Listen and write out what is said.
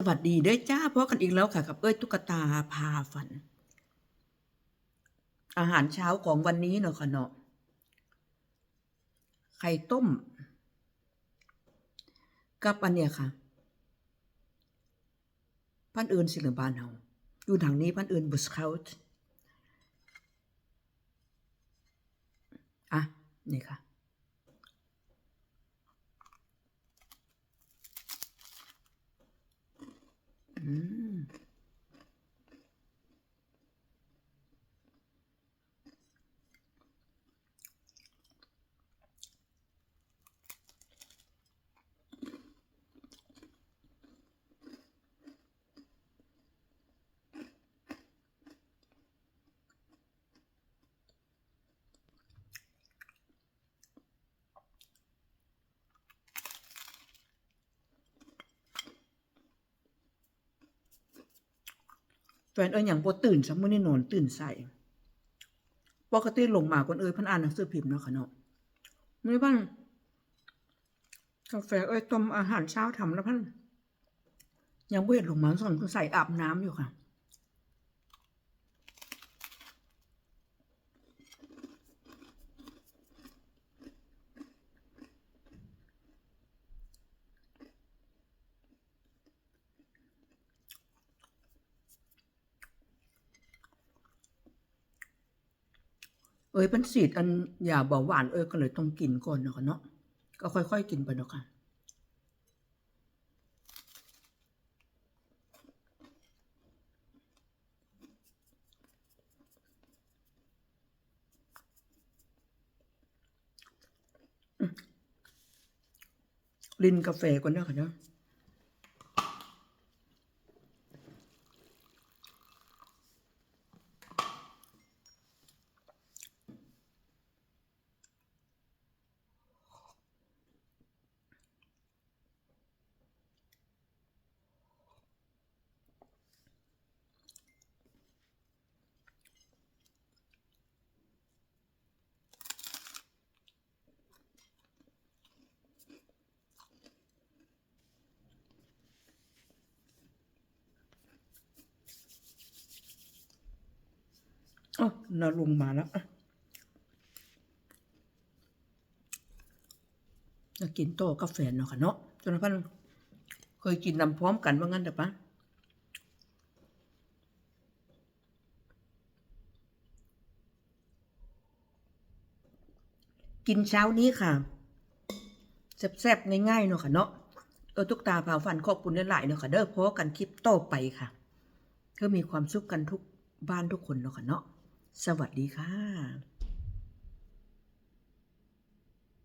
สวัสดีเด้อจ้าพบกันอีกแล้วค่ะ กับเอ้ยตุ๊กตาพาฝัน อาหารเช้าของวันนี้เนาะค่ะเนาะไข่ต้ม กับอันเนี้ยค่ะ พันอื่นสิเหลือบานเฮาอยู่ทางนี้พันอื่นบุสเคาต์อะ นี่ค่ะ อื ฟนเอ้ยอย่างบ่ตื่นซัมื้อนี้นอนตื่นใส่ปกติลงมาคนเอ้ยพันอ่านหนังสือพิมพ์เนาะค่ะเนาะมื้อพันกาแฟเอ้ยต้มอาหารเช้าทำแล้วพันยังบ่เห็นลงมาส่อนคือใส่อาบน้ำอยู่ค่ะ เอ้ยเป็นสีดอันอย่าเบาหวานเอ้ยก็เลยต้องกินก่อนเนาะค่ะเนาะก็ค่อยๆกินไปเนาะค่ะลินกาแฟก่อนเนาะค่ะเนาะ อ๋อนาลุงมาแล้วจะกินโต๊ะกาแฟเนาะค่ะเนาะจนพันเคยกินนำพร้อมกันว่างั้นแต่ปะกินเช้านี้ค่ะแซ่บๆง่ายๆเนาะค่ะเนาะเออทุกตาพาฟันขอบคุณหลายๆเนาะค่ะเด้อเพราะกันคลิปโต่อไปค่ะก็มีความสุขกันทุกบ้านทุกคนเนาะค่ะเนาะ สวัสดีค่ะ